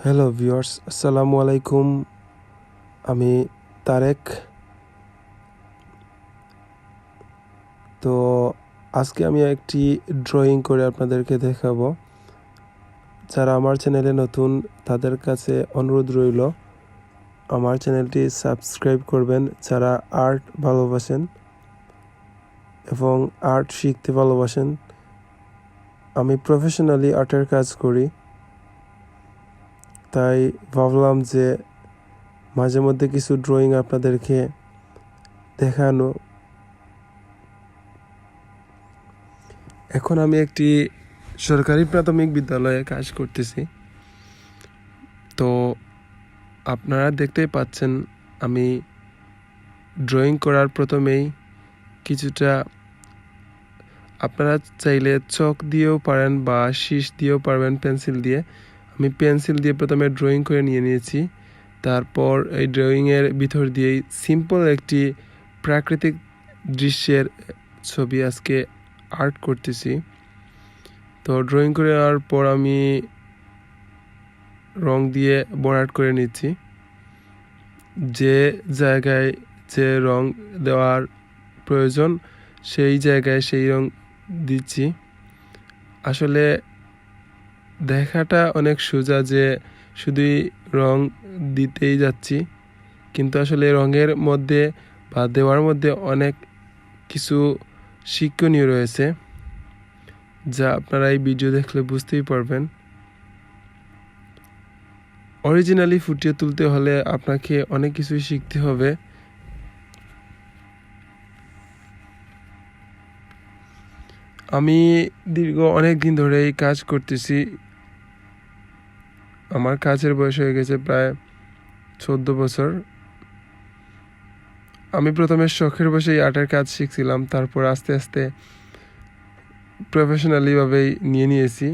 Hello viewers আসসালামু আলাইকুম আমি তারেক। তো আজকে আমি একটি ড্রয়িং করে আপনাদেরকে দেখাবো। যারা আমার চ্যানেলে নতুন, তাদের কাছে অনুরোধ রইল, আমার চ্যানেলটি সাবস্ক্রাইব করবেন যারা আর্ট ভালোবাসেন এবং আর্ট শিখতে ভালোবাসেন। আমি প্রফেশনালি আর্টের কাজ করি। তাই ভাবলাম যে মাঝে মধ্যে কিছু ড্রয়িং আপনাদেরকে দেখানো। এখন আমি একটি সরকারি প্রাথমিক বিদ্যালয়ে কাজ করতেছি। তো আপনারা দেখতেই পাচ্ছেন, আমি ড্রয়িং করার প্রথমেই কিছুটা আপনারা চাইলে চক দিয়েও পারেন বা শীষ দিয়েও পারবেন, পেন্সিল দিয়ে। আমি পেন্সিল দিয়ে প্রথমে ড্রয়িং করে নিয়ে নিয়েছি। তারপর এই ড্রয়িংয়ের ভিতর দিয়েই সিম্পল একটি প্রাকৃতিক দৃশ্যের ছবি আজকে আর্ট করতেছি। তো ড্রয়িং করে নেওয়ার পর আমি রং দিয়ে বরাট করে নিচ্ছি। যে জায়গায় যে রং দেওয়ার প্রয়োজন, সেই জায়গায় সেই রং দিচ্ছি। আসলে দেখাটা অনেক সোজা যে শুধুই রং দিতেই যাচ্ছি, কিন্তু আসলে রঙের মধ্যে বা দেওয়ার মধ্যে অনেক কিছু শিক্ষণীয় রয়েছে, যা আপনারা এই ভিডিও দেখলে বুঝতেই পারবেন। অরিজিনালি ফুটিয়ে তুলতে হলে আপনাকে অনেক কিছুই শিখতে হবে। আমি দীর্ঘ অনেক দিন ধরে এই কাজ করতেছি আমার কাজের বয়স হয়ে গেছে প্রায় চোদ্দ বছর। আমি প্রথমে শখের বসেই আর্টের কাজ শিখছিলাম, তারপর আস্তে আস্তে প্রফেশনালিভাবেই নিয়ে নিয়েছি।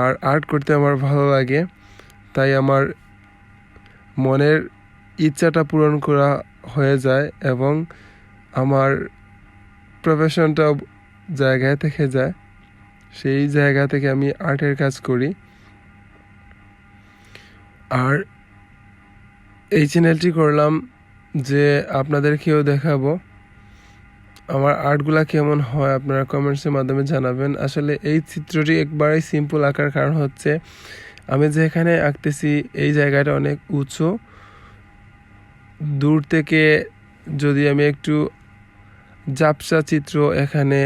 আর আর্ট করতে আমার ভালো লাগে, তাই আমার মনের ইচ্ছাটা পূরণ করা হয়ে যায় এবং আমার প্রফেশনটাও জায়গায় থেকে যায়। সেই জায়গা থেকে আমি আর্টের কাজ করি। আর এই চ্যানেলটি করলাম যে আপনাদেরকেও দেখাবো। আমার আর্টগুলা কেমন হয় আপনারা কমেন্টসের মাধ্যমে জানাবেন। আসলে এই চিত্রটি একবারেই সিম্পল আঁকার, কারণ হচ্ছে আমি যেখানে আঁকতেছি, এই জায়গাটা অনেক উঁচু। দূর থেকে যদি আমি একটু জাপসা চিত্র এখানে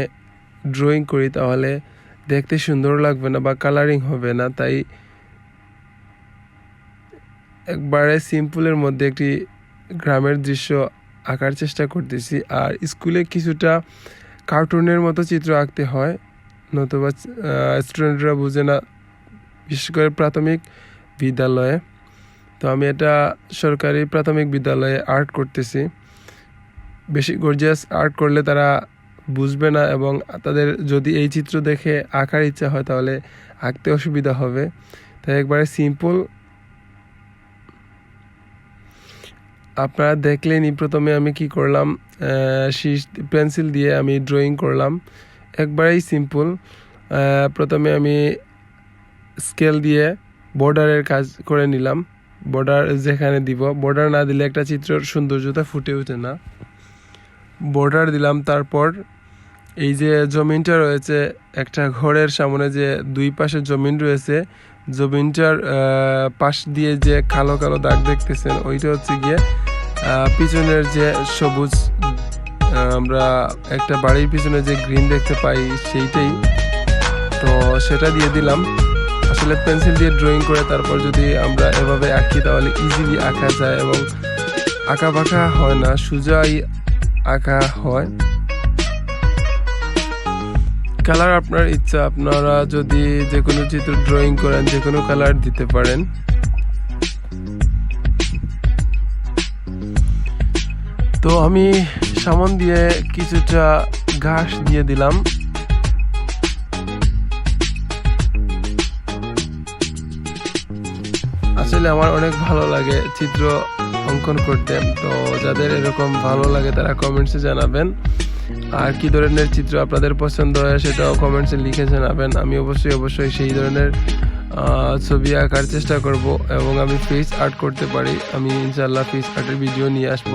ড্রয়িং করি, তাহলে দেখতে সুন্দর লাগবে না বা কালারিং হবে না, তাই একবারে সিম্পলের মধ্যে একটি গ্রামের দৃশ্য আঁকার চেষ্টা করতেছি। আর স্কুলে কিছুটা কার্টুনের মতো চিত্র আঁকতে হয়, নতুবা স্টুডেন্টরা বুঝে না, বিশেষ করে প্রাথমিক বিদ্যালয়ে। তো আমি এটা সরকারি প্রাথমিক বিদ্যালয়ে আর্ট করতেছি। বেশি গর্জিয়াস আর্ট করলে তারা বুঝবে না এবং তাদের যদি এই চিত্র দেখে আঁকার ইচ্ছা হয় তাহলে আঁকতে অসুবিধা হবে। তাই একবারে সিম্পল আপনারা দেখলেনই প্রথমে আমি কি করলাম শীষ, পেন্সিল দিয়ে আমি ড্রয়িং করলাম। একবারেই সিম্পল প্রথমে আমি স্কেল দিয়ে বর্ডারের কাজ করে নিলাম। বর্ডার যেখানে দিব বর্ডার না দিলে একটা চিত্রের সৌন্দর্যতা ফুটে ওঠে না। বর্ডার দিলাম, তারপর এই যে জমিনটা রয়েছে, একটা ঘরের সামনে যে দুই পাশে জমিন রয়েছে, জমিনটার পাশ দিয়ে যে কালো কালো দাগ দেখতেছেন, ওইটা হচ্ছে গিয়ে পিছনের যে সবুজ আমরা একটা বাড়ির পিছনে যে গ্রিন দেখতে পাই সেইটাই। তো সেটা দিয়ে দিলাম। আসলে পেন্সিল দিয়ে ড্রয়িং করে তারপর যদি আমরা এভাবে আঁকি তাহলে ইজিলি আঁকা যায় এবং আঁকা বাঁকা হয় না, সোজাই আঁকা হয়। কালার আপনার ইচ্ছা, আপনারা যদি যে কোনো চিত্র ড্রয়িং করেন যে কোনো কালার দিতে পারেন। তো আমি সামন দিয়ে কিছুটা ঘাস দিয়ে দিলাম। আসলে আমার অনেক ভালো লাগে চিত্র অঙ্কন করতে, তো যাদের এরকম ভালো লাগে তারা কমেন্টসে জানাবেন। আর কি ধরনের চিত্র আপনাদের পছন্দ হয় সেটাও কমেন্টসে লিখে জানাবেন। আমি অবশ্যই অবশ্যই সেই ধরনের ছবি আঁকার চেষ্টা করব এবং আমি ফেস আর্ট করতে পারি। আমি ইনশাল্লাহ ফেস আর্টের ভিডিও নিয়ে আসব।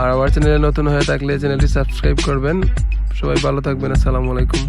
আর আমার চ্যানেলে নতুন হয়ে থাকলে চ্যানেলটি সাবস্ক্রাইব করবেন। সবাই ভালো থাকবেন। আসসালামু আলাইকুম।